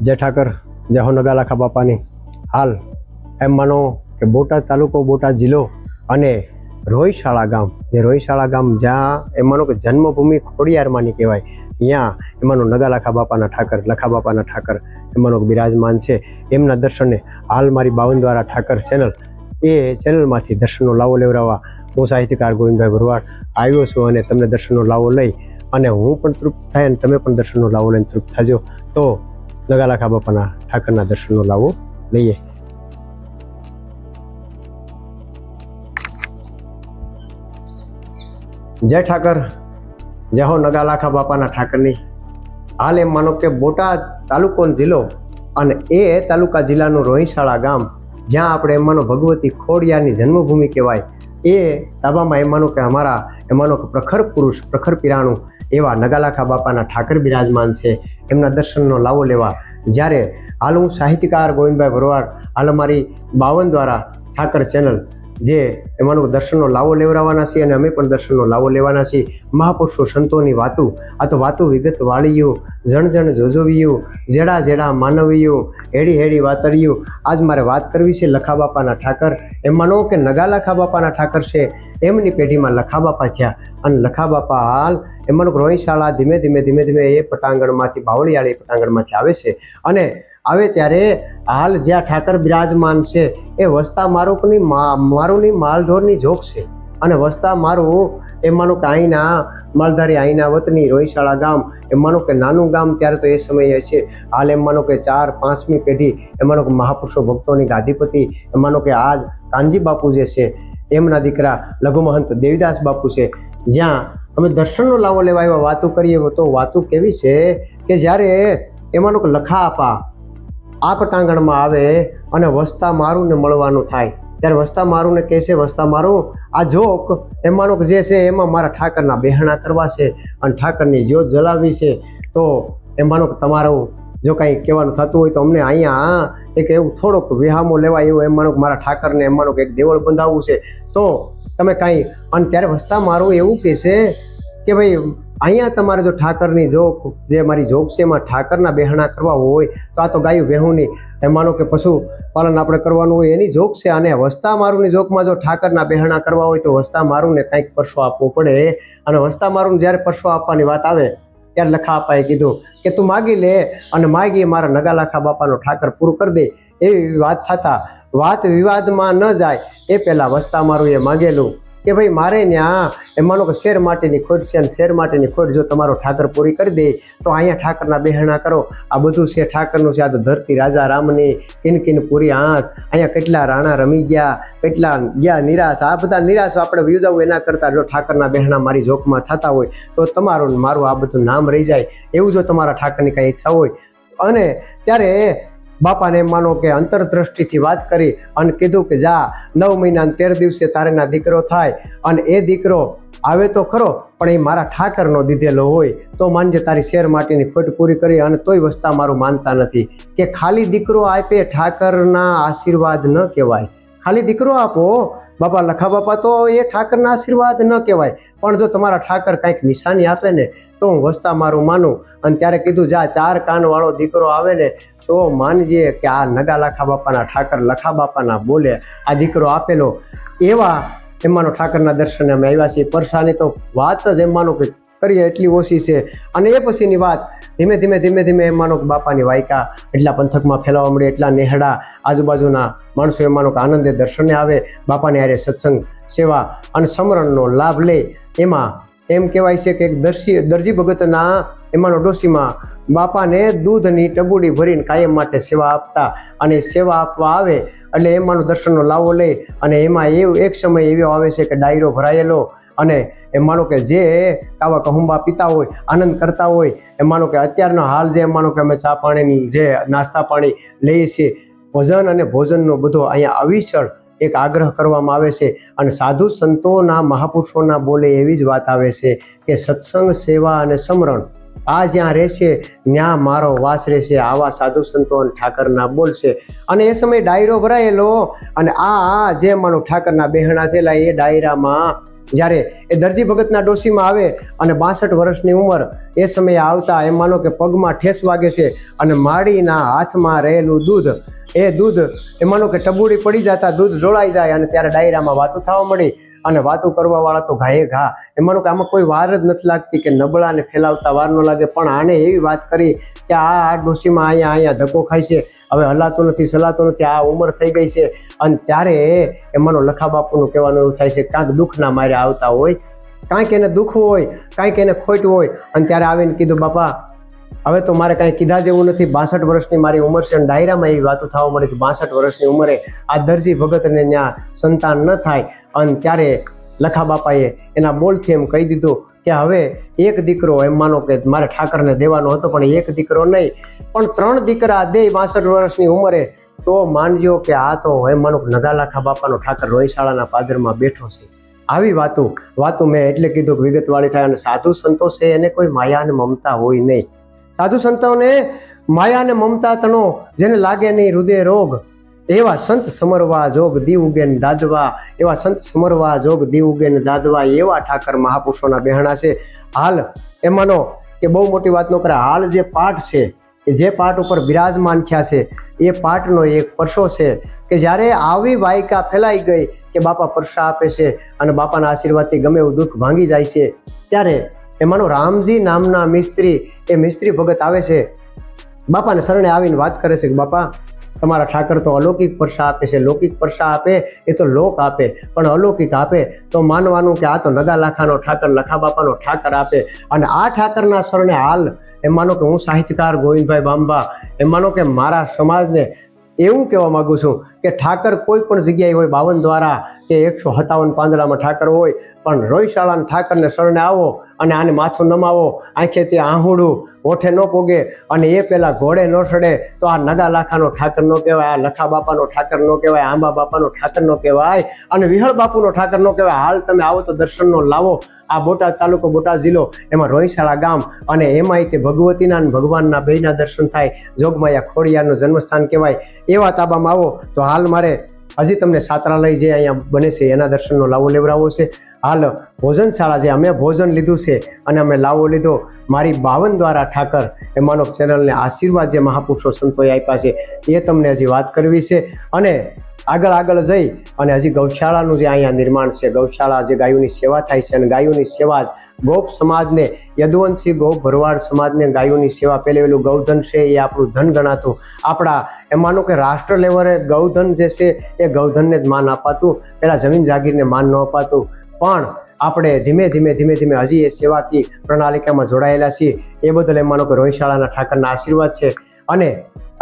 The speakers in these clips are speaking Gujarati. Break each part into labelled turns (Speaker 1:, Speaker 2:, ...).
Speaker 1: જય ઠાકર, જય હો નગાલાખા બાપાની. હાલ એમ માનો કે બોટાદ તાલુકો, બોટાદ જિલ્લો અને રોહિશાળા ગામ, જે રોહિશાળા ગામ જ્યાં એમ માનો કે જન્મભૂમિ ખોડિયારમાંની કહેવાય ત્યાં એમાંનો નગાલાખા બાપાના ઠાકર, લખા બાપાના ઠાકર એમાંનો બિરાજમાન છે. એમના દર્શને હાલ મારી બાવન દ્વારા ઠાકર ચેનલ, એ ચેનલમાંથી દર્શનનો લાવો લેવડાવવા હું સાહિત્યકાર ગોવિંદભાઈ ભરવાડ આવ્યો છું અને તમને દર્શનનો લાવો લઈ અને હું પણ તૃપ્ત થાય અને તમે પણ દર્શનનો લાવો લઈને તૃપ્ત થજો. તો નગાલાખા બાપાના ઠાકરના દર્શનનો લાવો. લઈએ. જય ઠાકર. જય હો નગાલાખા બાપાના ઠાકરની. હાલ એમ માનો કે બોટાદ તાલુકો જિલ્લો અને એ તાલુકા જિલ્લાનું રોહિશાળા ગામ, જ્યાં આપણે એમ માનો ભગવતી ખોડિયાની જન્મભૂમિ કહેવાય, એ તાબામાં એમ કે અમારા એમ કે પ્રખર પુરુષ, પ્રખર પીરાણું એવા નગાલાખા બાપાના ઠાકર બિરાજમાન છે. એમના દર્શનનો લાવો લેવા જ્યારે હાલ હું સાહિત્યકાર ગોવિંદભાઈ ભરવાડ હાલ અમારી બાવન દ્વારા ઠાકર ચેનલ જે એમાંનો દર્શનનો લાવો લેવડાવવાના છીએ અને અમે પણ દર્શનનો લાવો લેવાના છીએ. મહાપુરુષો, સંતોની વાતું, આ તો વાતું વિગત વાળીયું જણ જણ જોજોવિયું જેડા જેડા માનવીયું હેડી હેડી વાતરિયું આજ મારે વાત કરવી છે લખા બાપાના ઠાકર. એમ માનો કે નગા લખા બાપાના ઠાકર છે? એમની પેઢીમાં લખા બાપા થયા અને લખા બાપા હાલ એમાંનો રોહિશાળા ધીમે ધીમે ધીમે ધીમે એ પટાંગણમાંથી, બાવળિયાળી પટાંગણમાંથી આવે છે. અને આવે ત્યારે હાલ જ્યાં ઠાકર બિરાજમાન છે, એ વસ્તા મારુકની મારુની માલઢોરની જોક છે. અને વસ્તા મારું, એમાંનું કે અહીંના માલધારી અહીંના વતની રોહિશાળા ગામ એમ માનો કે નાનું ગામ ત્યારે તો એ સમયે છે. હાલ એમ માનો કે ચાર, પાંચમી પેઢી, એમાંનો માનો કે મહાપુરુષો ભક્તોની ગાદીપતિ, એમાંનો કે આજ કાનજી બાપુ જે છે, એમના દીકરા લઘુ મહંત દેવીદાસ બાપુ છે. જ્યાં અમે દર્શનનો લાવો લેવા એવા વાતો કરીએ તો વાતો કેવી છે કે જ્યારે એમાંનો લખા આપા આ પટાંગણમાં આવે અને વસ્તા મારુંને મળવાનું થાય. ત્યારે વસ્તા મારુંને કહેશે વસ્તા મારું, આ જોક, એમાંનો જે છે એમાં મારા ઠાકરના બેહણા કરવા છે અને ઠાકરની જ્યોત જલાવી છે. તો એમાંનો તમારું જો કાંઈ કહેવાનું થતું હોય તો અમને અહીંયા એક એવું થોડોક વિહામો લેવાય એવું એમાંનો મારા ઠાકરને એમાંનો એક દેવળ બંધાવવું છે. તો તમે કાંઈ, અને ત્યારે વસ્તા મારું એવું કહે છે કે ભાઈ અહીંયા તમારે જો ઠાકરની જોક જે મારી જોક છે એમાં ઠાકરના બેહણા કરવા હોય, તો આ તો ગાયું બેહુની. એ માનો કે પશુ પાલન આપણે કરવાનું હોય, એની જોક છે. અને વસ્તા મારુંની જોકમાં જો ઠાકરના બેહણા કરવા હોય, તો વસ્તા મારુંને કંઈક પરસો આપવો પડે. અને વસ્તા મારું જ્યારે પરસો આપવાની વાત આવે, ત્યારે લખા અપાએ કીધું કે તું માગી લે અને માગી મારા નગાલાખા બાપાનો ઠાકર પૂરું કરી દે. એવી વાત થતા વાત વિવાદમાં ન જાય, એ પહેલાં વસ્તા મારું એ માગેલું. કે ભાઈ મારે ત્યાં એમાંનો માનો કે શેર માટેની ખોટ છે અને શેર માટેની ખોટ જો તમારો ઠાકર પૂરી કરી દે, તો અહીંયા ઠાકરના બેહણા કરો. આ બધું છે ઠાકરનું છે, આ તો ધરતી રાજા રામની કિન કિન પૂરી આંસ. અહીંયા કેટલા રાણા રમી ગયા, કેટલા ગયા નિરાશ. આ બધા નિરાશ આપણે વ્યુજાવું એના કરતાં જો ઠાકરના બેહણા મારી જોખમાં થતા હોય, તો તમારું મારું આ બધું નામ રહી જાય. એવું જો તમારા ઠાકરની કાંઈ ઈચ્છા હોય. અને ત્યારે બાપાને માનો કે અંતરદ્રષ્ટિથી વાત કરી અને કીધું કે જા, નવ મહિના તેર દિવસે તારેના દીકરો થાય અને એ દીકરો આવે તો ખરો, પણ એ મારા ઠાકરનો દીધેલો હોય, તો માનજે તારી શેર માટેની ખોટ પૂરી કરી અને તોય વસ્તા મારું માનતા નથી. કે ખાલી દીકરો આપે ઠાકરના આશીર્વાદ ન કહેવાય. ખાલી દીકરો આપો. બાપા લખા બાપા તો એ ઠાકરના આશીર્વાદ ન કહેવાય. પણ જો તમારા ઠાકર કાંઈક નિશાની આપે ને, તો હું વસ્તા મારું માનું. અને ત્યારે કીધું, જા, ચાર કાનવાળો દીકરો આવે ને, તો માનજે કે આ નગા લખા બાપાના ઠાકર લખા બાપાના બોલે, આ દીકરો આપેલો. એવા એમાંનો ઠાકરના દર્શને અમે આવ્યા છીએ. પરસાની તો વાત જ એમાંનો કે કરીએ એટલી ઓછી છે. અને એ પછીની વાત, ધીમે ધીમે ધીમે ધીમે એમ માનો કે બાપાની વાયકા એટલા પંથકમાં ફેલાવા મળે, એટલા નેહડા આજુબાજુના માણસો એમ માનો કે આનંદે દર્શને આવે, બાપાની હારે સત્સંગ, સેવા અને સમરણનો લાભ લે, એમાં એમ કહેવાય છે કે એક દર્શી દરજી ભગતના એમાંનો ડોશીમાં બાપાને દૂધની ટબુડી ભરીને કાયમ માટે સેવા આપતા અને સેવા આપવા આવે એટલે એમાંનો દર્શનનો લાવો લે અને એમાં એવું એક સમય એવો આવે છે કે ડાયરો ભરાયેલો અને એ માનો કે જે આવા કહુંબા પીતા હોય, આનંદ કરતા હોય, એ માનો કે અત્યારનો હાલ જે માનો કે અમે ચા પાણીની જે નાસ્તા પાણી લઈએ છીએ, ભોજન અને ભોજનનો બધો અહીંયા અવિચળ એક આગ્રહ કરવામાં આવે છે અને સાધુ સંતોના મહાપુરુષોના બોલે એવી જ વાત આવે છે કે સત્સંગ, સેવા અને સમરણ આ જ્યાં રહેશે ત્યાં મારો વાસ રહેશે, આવા સાધુ સંતો અને ઠાકરના બોલશે અને એ સમયે ડાયરો ભરાયેલો અને આ જે માનો ઠાકરના બહેણા થયેલા એ ડાયરામાં જ્યારે એ દરજી ભગતના ડોશીમાં આવે અને બાસઠ વર્ષની ઉંમર એ સમયે આવતા એમ માનો કે પગમાં ઠેસ વાગે છે અને માળીના હાથમાં રહેલું દૂધ એ દૂધ એમાંનું કે ટબુડી પડી જતા દૂધ જોડાઈ જાય અને ત્યારે ડાયરામાં વાતો થવા મળી અને વાતો કરવા વાળા તો ઘાયે ઘા. એમાંનું કે આમાં કોઈ વાર જ નથી લાગતી કે નબળાને ફેલાવતા વાર ન લાગે. પણ આને એવી વાત કરી કે આ આ ડોશીમાં અહીંયા અહીંયા ધક્કો ખાય છે. હવે હલાતો નથી, સલાતો નથી, આ ઉંમર થઈ ગઈ છે. અને ત્યારે એમાંનો લખા બાપુનું કહેવાનું એવું થાય છે કાંઈક દુઃખના મારે આવતા હોય કાંઈક એને દુઃખ હોય કાંઈક એને ખોટ હોય. અને ત્યારે આવીને કીધું, બાપા હવે તો મારે કાંઈ કીધા જેવું નથી. બાસઠ વર્ષની મારી ઉંમર છે અને ડાયરામાં એવી વાતો થવા મળી કે બાસઠ વર્ષની ઉંમરે આ દરજી ભગતને ત્યાં સંતાન ન થાય અને ત્યારે લખા બાપાએ એના બોલથી એમ કહી દીધું કે હવે એક દીકરો એમ માનો કે મારે ઠાકરને દેવાનો હતો, પણ એક દીકરો નહીં. પણ ત્રણ દીકરા દે બાસઠ વર્ષની ઉંમરે, તો માનજો કે આ તો એમ માનો નગાલાખા બાપાનો ઠાકર રોયશાળાના પાદરમાં બેઠો છે. આવી વાતો વાતો મેં એટલે કીધું કે વિગતવાળી થાય અને સાધુ સંતોષે એને કોઈ માયા અને મમતા હોય નહીં. સાધુ સંતોને માયા અને મમતા તનો જેને લાગે નહીં હૃદય રોગ, એવા સંત સમરવા જોગ દીવ ઉગેન દાદવા, એવા સંત સમરવા જોગ દીવ ઉગેન દાદવા, એવા ઠાકર મહાપુરુષોના બહેણા છે. હાલ એમાંનો કે બહુ મોટી વાત ન કરે. હાલ જે પાઠ છે કે જે પાઠ ઉપર બિરાજમાન થયા છે, એ પાઠનો એક પરસો છે કે જ્યારે આવી વાયકા ફેલાઈ ગઈ કે બાપા પરસા આપે છે અને બાપાના આશીર્વાદથી ગમે એવું દુઃખ ભાંગી જાય છે, ત્યારે એમાંનો રામજી નામના મિસ્ત્રી, એ મિસ્ત્રી ભગત આવે છે. બાપાને શરણે આવીને વાત કરે છે કે બાપા, તમારા ઠાકર તો અલૌકિક પરસા આપે છે, લૌકિક પરસા આપે, એ તો લોક આપે, પણ અલૌકિક આપે, તો માનવાનું કે આ તો નગા લાખાનો ઠાકર લખા બાપાનો ઠાકર આપે. અને આ ઠાકરના શરણે હાલ, એમ માનો કે હું સાહિત્યકાર ગોવિંદભાઈ બાંબા, એમ માનો કે મારા સમાજને એવું કહેવા માગું છું કે ઠાકર કોઈ પણ જગ્યાએ હોય, બાવન દ્વારા કે એકસો સત્તાવન પાંદડામાં ઠાકર હોય, પણ રોહિશાળાના ઠાકરને શરણે આવો અને આને માથું નમાવો આંખેથી આહુડું ઓઠે ન પોગે અને એ પહેલાં ઘોડે ન ચડે, તો આ નગા લાખાનો ઠાકર ન કહેવાય, આ લખા બાપાનો ઠાકર ન કહેવાય, આંબા બાપાનો ઠાકર ન કહેવાય અને વિહળ બાપુનો ઠાકર ન કહેવાય. હાલ તમે આવો તો દર્શનનો લાવો. આ બોટાદ તાલુકો બોટાદ જિલ્લો, એમાં રોહિશાળા ગામ અને એમાંય તે ભગવતીના ભગવાનના બેના દર્શન થાય. જોગમાયા ખોડિયાનું જન્મસ્થાન કહેવાય. એવા તાબામાં આવો. તો હાલ મારે હજી તમને છાત્રાલય જે અહીંયા બને છે, એના દર્શનનો લાવો લેવડાવો છે. હાલ ભોજનશાળા જે અમે ભોજન લીધું છે અને અમે લાવો લીધો, મારી બાવન દ્વારા ઠાકર એ માનવ ચેનલને આશીર્વાદ જે મહાપુરુષો સંતોએ આપ્યા છે, એ તમને હજી વાત કરવી છે. અને આગળ આગળ જઈ અને હજી ગૌશાળાનું જે અહીંયા નિર્માણ છે, ગૌશાળા જે ગાયોની સેવા થાય છે અને ગાયોની સેવા ગોપ સમાજને, યદુવંશી ગોપ ભરવાડ સમાજને ગાયોની સેવા પહેલેલું ગૌધન છે એ આપણું ધન ગણાતું. આપણા એમ માનો કે રાષ્ટ્ર લેવલે ગૌધન જે છે, એ ગૌધનને જ માન અપાતું. પહેલાં જમીન જાગીરને માન ન અપાતું. પણ આપણે ધીમે ધીમે ધીમે ધીમે હજી એ સેવાથી પ્રણાલિકામાં જોડાયેલા છીએ. એ બદલ એમ માનો કે રોહિશાળાના ઠાકરના આશીર્વાદ છે. અને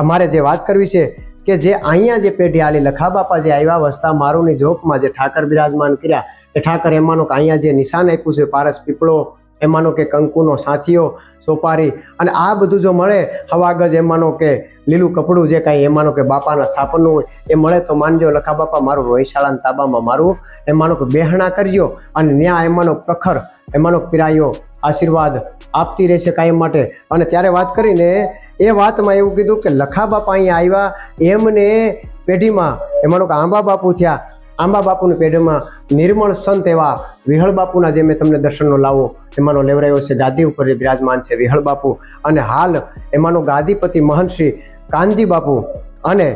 Speaker 1: અમારે જે વાત કરવી છે કે જે અહીંયા જે પેઢી આલી લખાબાપા જે આવ્યા વસતા મારુની જોકમાં જે ઠાકર બિરાજમાન કર્યા, એ ઠાકર એમાંનો કે અહીંયા જે નિશાન આપ્યું છે, પારસ પીપળો એમાંનો કે કંકુનો સાથીઓ સોપારી. અને આ બધું જો મળે, હવાગજ એમાંનો કે લીલું કપડું જે કાંઈ એમાંનો કે બાપાના સ્થાપનનું હોય, એ મળે તો માનજો. લખા બાપા, મારું રોહિશાળાના તાબામાં મારું. એમાંનો કે બેહણા કરજો. અને ન્યા એમાંનો પ્રખર એમાંનો પીરાયો આશીર્વાદ આપતી રહેશે કાયમ માટે. અને ત્યારે વાત કરીને એ વાતમાં એવું કીધું કે લખા બાપા અહીંયા આવ્યા, એમને પેઢીમાં એમાંનો કે આંબા બાપુ થયા આંબા બાપુની પેઢીમાં નિર્મળ સંત એવા વિહળ બાપુના જે મેં તમને દર્શનનો લાવો, એમાંનો લેવરાયો છે ગાદી ઉપર જે બિરાજમાન છે વિહળ બાપુ અને હાલ એમાંનો ગાદીપતિ મહંત શ્રી કાનજી બાપુ અને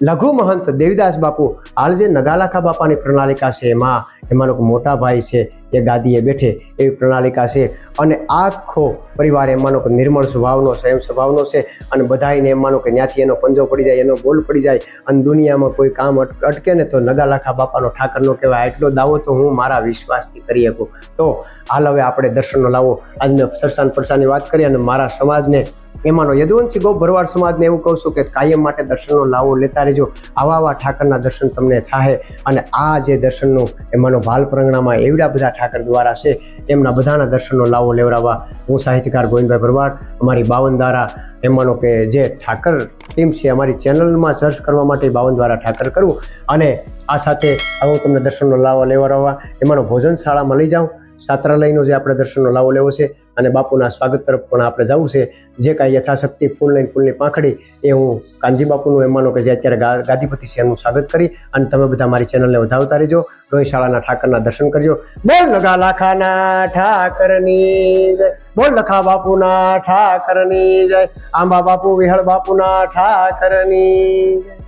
Speaker 1: લઘુ મહંત દેવીદાસ બાપુ, હાલ જે નગાલાખા બાપાની પ્રણાલિકા છે એમાં, એમાંનો મોટા ભાઈ છે એ ગાદીએ બેઠે એવી પ્રણાલિકા છે. અને આખો પરિવાર એમ માનો કે નિર્મળ સ્વભાવનો સંયમ સ્વભાવનો છે અને બધાને માનો કે ત્યાંથી એનો પંજો પડી જાય, એનો બોલ પડી જાય અને દુનિયામાં કોઈ કામ અટકે ને તો નગાલાખા બાપાનો ઠાકરનો કહેવાય. એટલો દાવો તો હું મારા વિશ્વાસથી કરી શકું. તો હાલ હવે આપણે દર્શનનો લાવો. આજને સરસાન પરસાની વાત કરી અને મારા સમાજને એમાંનો યદુવંશી ગૌ ભરવાડ સમાજને એવું કહું છું કે કાયમ માટે દર્શનનો લાવો લેતા રહેજો. આવા આવા ઠાકરના દર્શન તમને થાય અને આ જે દર્શનનું એમાંનો ભાલ પ્રંગણામાં એવડા બધા ઠાકર દ્વારા છે. એમના બધાના દર્શનનો લાવો લેવડાવવા હું સાહિત્યકાર ગોવિંદભાઈ ભરવાડ, અમારી બાવન દ્વારા એમાંનો કે જે ઠાકર ટીમ છે, અમારી ચેનલમાં સર્ચ કરવા માટે બાવન દ્વારા ઠાકર કરું. અને આ સાથે હું તમને દર્શનનો લાવો લેવડાવવા, એમાંનો ભોજનશાળામાં લઈ જાઉં. છાત્રાલયનો જે આપણે દર્શનનો લાવો લેવો છે અને બાપુના સ્વાગત તરફ પણ આપણે જવું છે. જે કાંઈ યથાશક્તિ ફૂલ લઈને ફૂલની પાંખડી એ હું કાનજી બાપુનું એમ માનો કે જે અત્યારે ગાદીપતિ છે એનું સ્વાગત કરી અને તમે બધા મારી ચેનલને વધાવતા રહેજો. રોહિશાળાના ઠાકરના દર્શન કરજો. બોલ લગા લાખાના ઠાકરની જય. બોલ લખા બાપુના ઠાકરની જય. આંબા બાપુ વિહળ બાપુના ઠાકરની જય.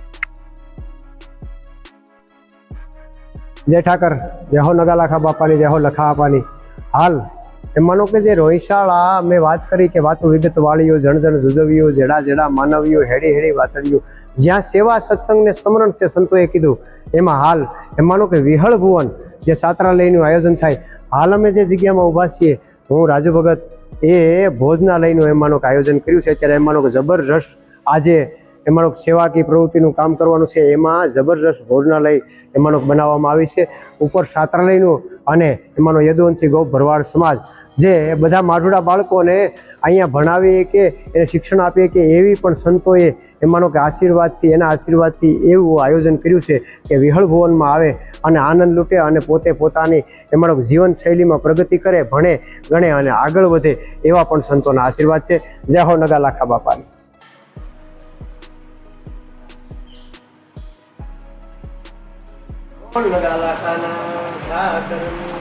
Speaker 1: જય ઠાકર, જય હો નગા લાખા બાપાની, જય હો લખા બાપાની હાલ, એમ માનો કે જે રોહિશાળા, મેં વાત કરી કે વાતો વિગત વાળીઓ જણ જણ જુજવીઓ, જેડા જેડા માનવીઓ, હેડી હેડી વાતળીઓ જ્યાં સેવા સત્સંગ ને સમરણ છે સંતોએ કીધું, એમાં હાલ, એમ માનો કે વિહળ ભુવન, જે છાત્રાલયનું આયોજન થાય, હાલ અમે જે જગ્યામાં ઊભા છીએ, હું રાજુ ભગત એ ભોજનાલયનું એમ માનો કે આયોજન કર્યું છે, અત્યારે એમ માનો કે જબરજસ્ત આજે એમાંનો સેવાકીય પ્રવૃત્તિનું કામ કરવાનું છે. એમાં જબરજસ્ત ભોજનાલય એમાંનો બનાવવામાં આવી છે. ઉપર છાત્રાલયનું અને એમાંનો યદુવંશી ગૌ ભરવાડ સમાજ જે બધા માઢુડા બાળકોને અહીંયા ભણાવીએ કે એને શિક્ષણ આપીએ કે એવી પણ સંતોએ એમાંનો કે આશીર્વાદથી, એના આશીર્વાદથી એવું આયોજન કર્યું છે કે વિહળ ભુવનમાં આવે અને આનંદ લૂંટે અને પોતે પોતાની એમાંનો જીવનશૈલીમાં પ્રગતિ કરે, ભણે, ગણે અને આગળ વધે એવા પણ સંતોના આશીર્વાદ છે. જય હો નગા લાખા બાપાની. લગા લાખાના ઠાકરની